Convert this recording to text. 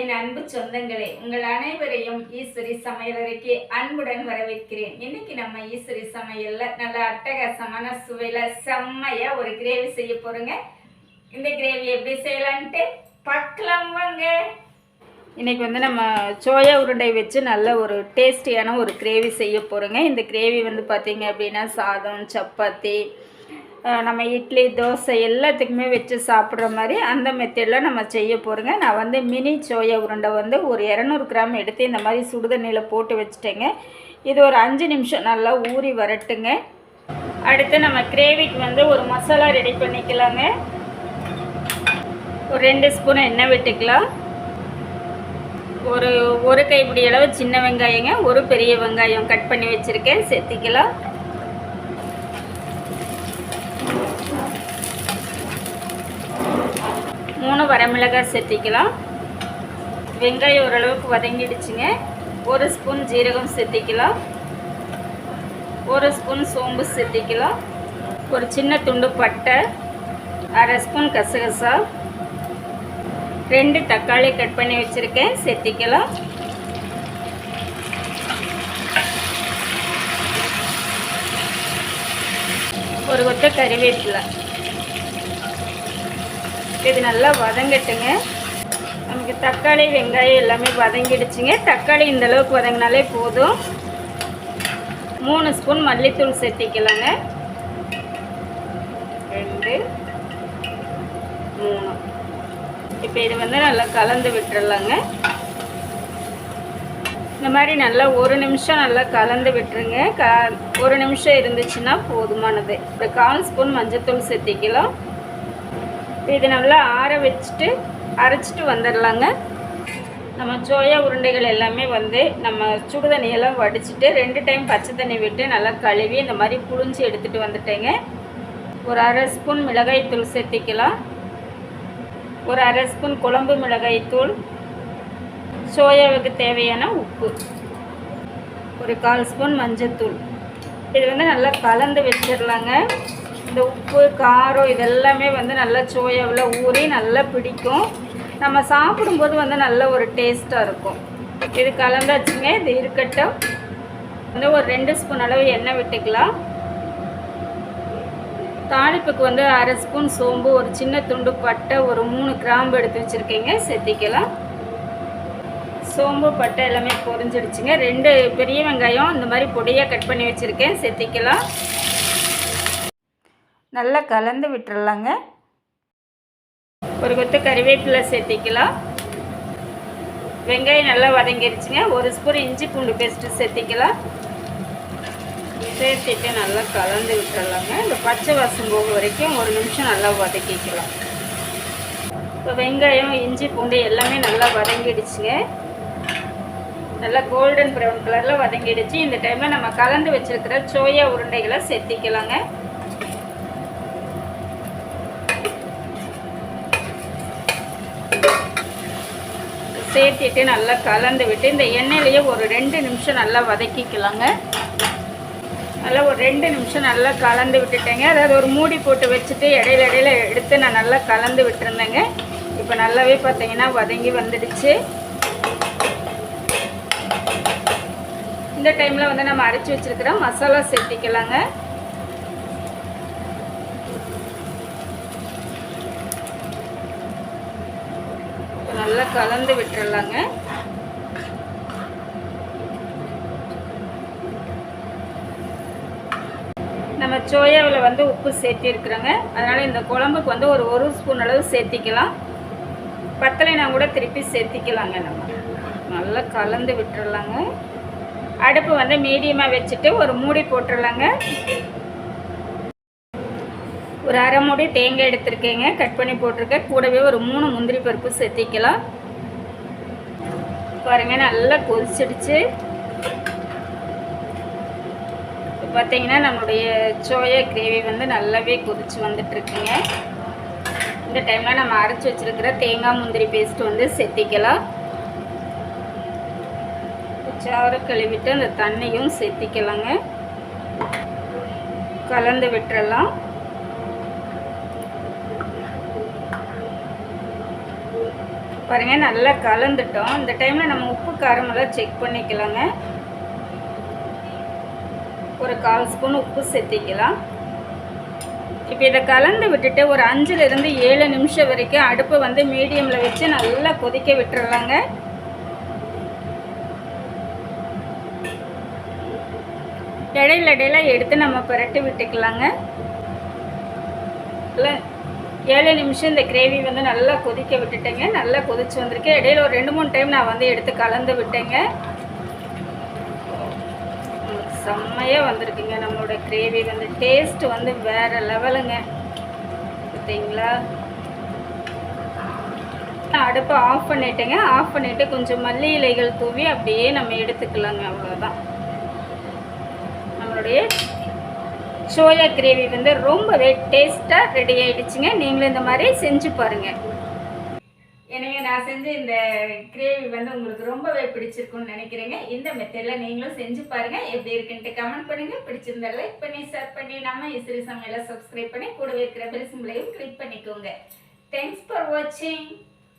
என் அன்பு சொந்தங்களே உங்கள் அனைவரையும் ஈஸ்வரி சமையலறைக்கு அன்புடன் வரவேற்கிறேன். இன்னைக்கு நம்ம ஈஸ்வரி சமையல்ல நல்ல அட்டகாசமான சுவையில செம்மையா ஒரு கிரேவி செய்ய போறோங்க. இந்த கிரேவி எப்படி செய்யலான்ட்டு பார்க்கலாம் வாங்க. இன்றைக்கி வந்து நம்ம சோயா உருண்டை வச்சு நல்ல ஒரு டேஸ்டியான ஒரு கிரேவி செய்ய போகிறோங்க இந்த கிரேவி வந்து பார்த்திங்க அப்படின்னா சாதம் சப்பாத்தி நம்ம இட்லி தோசை எல்லாத்துக்குமே வச்சு சாப்பிட்ற மாதிரி அந்த மெத்தடில் நம்ம செய்ய போகிறோங்க நான் வந்து மினி சோயா உருண்டை வந்து ஒரு இரநூறு கிராம் எடுத்து இந்த மாதிரி சுடுதண்ணியில் போட்டு வச்சுட்டேங்க. இது ஒரு அஞ்சு நிமிஷம் நல்லா ஊறி வரட்டுங்க. அடுத்து நம்ம கிரேவிக்கு வந்து ஒரு மசாலா ரெடி பண்ணிக்கலாங்க. ஒரு ரெண்டு ஸ்பூன் எண்ணெய் விட்டுக்கலாம். ஒரு ஒரு கைப்பிடி அளவு சின்ன வெங்காயங்க ஒரு பெரிய வெங்காயம் கட் பண்ணி வச்சுருக்கேன். சேர்த்திக்கலாம். மூணு வரமிளகாய் சேர்த்திக்கலாம். வெங்காயம் ஓரளவுக்கு வதங்கிடுச்சுங்க. ஒரு ஸ்பூன் ஜீரகம் சேர்த்திக்கலாம். ஒரு ஸ்பூன் சோம்பு சேர்த்திக்கலாம். ஒரு சின்ன துண்டு பட்டை அரை ஸ்பூன் கசகசா ரெண்டு தக்காளி கட் பண்ணி வச்சுருக்கேன் சேர்த்திக்கலாம். ஒரு கொத்த கறிவேப்பிலை. இது நல்லா வதங்கட்டுங்க. நமக்கு தக்காளி வெங்காயம் எல்லாமே வதங்கிடுச்சுங்க. தக்காளி இந்த அளவுக்கு வதங்கினாலே போதும். மூணு ஸ்பூன் மல்லித்தூள் சேர்த்திக்கலாங்க. ரெண்டு மூணு. இப்போ இது வந்து நல்லா கலந்து விட்டுறலாங்க. இந்த மாதிரி நல்லா ஒரு நிமிஷம் நல்லா கலந்து விட்டுருங்க. க ஒரு நிமிஷம் இருந்துச்சுன்னா போதுமானது. இப்போ கால் ஸ்பூன் மஞ்சத்தூள் சேர்த்திக்கலாம். இது நல்லா ஆற வச்சுட்டு அரைச்சிட்டு வந்துடலாங்க. நம்ம சோயா உருண்டைகள் எல்லாமே வந்து நம்ம சுடு தண்ணியெல்லாம் வடிச்சிட்டு ரெண்டு டைம் பச்சை தண்ணி விட்டு நல்லா கழுவி இந்த மாதிரி புழிஞ்சு எடுத்துகிட்டு வந்துட்டேங்க. ஒரு அரை ஸ்பூன் மிளகாய்த்தூள் சேர்த்திக்கலாம். ஒரு அரை ஸ்பூன் குழம்பு மிளகாய்த்தூள் சோயாவுக்கு தேவையான உப்பு. ஒரு கால் ஸ்பூன் மஞ்சத்தூள். இது வந்து நல்லா கலந்து வச்சிடலாங்க. இந்த உப்பு காரம் இதெல்லாமே வந்து நல்லா சோயாவில் ஊறி நல்லா பிடிக்கும். நம்ம சாப்பிடும்போது வந்து நல்ல ஒரு டேஸ்ட்டாக இருக்கும். இது கலந்தாச்சுங்க இது இருக்கட்டும். வந்து ஒரு ரெண்டு ஸ்பூன் அளவு எண்ணெய் விட்டுக்கலாம். தாளிப்புக்கு வந்து அரை ஸ்பூன் சோம்பு ஒரு சின்ன துண்டு பட்டை ஒரு மூணு கிராம்பு எடுத்து வச்சுருக்கீங்க சேர்த்திக்கலாம் சோம்பு பட்டை எல்லாமே பொரிஞ்சிடுச்சுங்க. ரெண்டு பெரிய வெங்காயம் இந்த மாதிரி பொடியாக கட் பண்ணி வச்சுருக்கேன் சேர்த்திக்கலாம் நல்லா கலந்து விட்டுறலாங்க. ஒரு கொத்து கறிவேப்பிலை சேர்த்திக்கலாம். வெங்காயம் நல்லா வதங்கிருச்சுங்க. ஒரு ஸ்பூன் இஞ்சி பூண்டு பேஸ்ட்டு சேர்த்திக்கலாம். சேர்த்திட்டு நல்லா கலந்து விட்டுடலாங்க இந்த பச்சை வாசம் போக வரைக்கும் ஒரு நிமிஷம் நல்லா வதக்கிக்கலாம். இப்போ வெங்காயம் இஞ்சி பூண்டு எல்லாமே நல்லா வதங்கிடுச்சுங்க. நல்லா கோல்டன் ப்ரௌன் கலரில் வதங்கிடுச்சு. இந்த டைமில் நம்ம கலந்து வச்சுருக்கிற சோயா உருண்டைகளை சேர்த்திக்கலாங்க. சேர்த்திட்டு நல்லா கலந்து விட்டு இந்த எண்ணெயிலேயே ஒரு ரெண்டு நிமிஷம் நல்லா வதக்கிக்கலாங்க. நல்லா ஒரு ரெண்டு நிமிஷம் நல்லா கலந்து விட்டுட்டேங்க. அதாவது ஒரு மூடி போட்டு வச்சுட்டு இடையில இடையில எடுத்து நான் நல்லா கலந்து விட்டுருந்தேங்க. இப்போ நல்லாவே பார்த்தீங்கன்னா வதங்கி வந்துடுச்சு. இந்த டைமில் வந்து நம்ம அரைச்சி வச்சுருக்கிற மசாலா சேர்த்திக்கலாங்க. நல்லா கலந்து விட்டுறலாங்க. நம்ம சோயாவில் வந்து உப்பு சேர்த்திருக்கிறோங்க. அதனால் இந்த குழம்புக்கு வந்து ஒரு ஒரு ஸ்பூன் அளவு சேர்த்திக்கலாம். பத்தலைனா கூட திருப்பி சேர்த்திக்கலாங்க நம்ம. நல்லா கலந்து விட்டுறலாங்க. அடுப்பு வந்து மீடியமாக வச்சுட்டு ஒரு மூடி போட்டுடலாங்க ஒரு அரை மூடி தேங்காய் எடுத்திருக்கேங்க. கட் பண்ணி போட்டிருக்கேன். கூடவே ஒரு மூணு முந்திரி பருப்பு சேர்த்திக்கலாம். பாருங்க நல்லா கொதிச்சிடுச்சு. இப்போ பார்த்தீங்கன்னா நம்மளுடைய சோயா கிரேவி வந்து நல்லாவே கொதிச்சு வந்துட்டுருக்குங்க. இந்த டைமில் நம்ம அரைச்சி வச்சுருக்கிற தேங்காய் முந்திரி பேஸ்ட் வந்து சேர்த்திக்கலாம். சாறு கழுவிட்டு அந்த தண்ணியும் சேர்த்திக்கலாங்க. கலந்து விட்டுறலாம். பாருங்கள் நல்லா கலந்துட்டோம். இந்த டைமில் நம்ம உப்பு காரமெல்லாம் செக் பண்ணிக்கலாங்க. ஒரு கால் ஸ்பூன் உப்பு சேர்த்திக்கலாம். இப்போ இதை கலந்து விட்டுட்டு ஒரு அஞ்சுலேருந்து ஏழு நிமிஷம் வரைக்கும் அடுப்பை வந்து மீடியமில் வச்சு நல்லா கொதிக்க விட்டுறலாங்க. இடையில இடையில எடுத்து நம்ம புரட்டி விட்டுக்கலாங்க. இல்லை ஏழு நிமிஷம் இந்த கிரேவி வந்து நல்லா கொதிக்க விட்டுட்டேங்க. நல்லா கொதிச்சு வந்திருக்கு. இடையில ஒரு ரெண்டு மூணு டைம் நான் வந்து எடுத்து கலந்து விட்டேங்க. செம்மையாக வந்திருக்குங்க. நம்மளோட கிரேவி வந்து டேஸ்ட் வந்து வேறு லெவலுங்க பார்த்தீங்களா? அடுப்பை ஆஃப் பண்ணிட்டேங்க. ஆஃப் பண்ணிவிட்டு கொஞ்சம் மல்லி இலைகள் தூவி அப்படியே நம்ம எடுத்துக்கலாங்க. அவ்வளோதான் நம்மளுடைய சோயா கிரேவி வந்து ரொம்பவே டேஸ்ட்டாக ரெடி ஆகிடுச்சுங்க நீங்களும் இந்த மாதிரி செஞ்சு பாருங்கள் எனக்கு நான் செஞ்ச இந்த கிரேவி வந்து உங்களுக்கு ரொம்பவே பிடிச்சிருக்கும்னு நினைக்கிறேங்க. இந்த மெத்தடில் நீங்களும் செஞ்சு பாருங்கள் எப்படி இருக்குன்ட்டு கமெண்ட் பண்ணுங்கள் பிடிச்சிருந்தா லைக் பண்ணி ஷேர் பண்ணி நம்ம இசிறி சமையலை சப்ஸ்கிரைப் பண்ணி கூடவே இருக்கிற பெல் கிளிக் பண்ணிக்கோங்க. தேங்க்ஸ் ஃபார் வாட்சிங்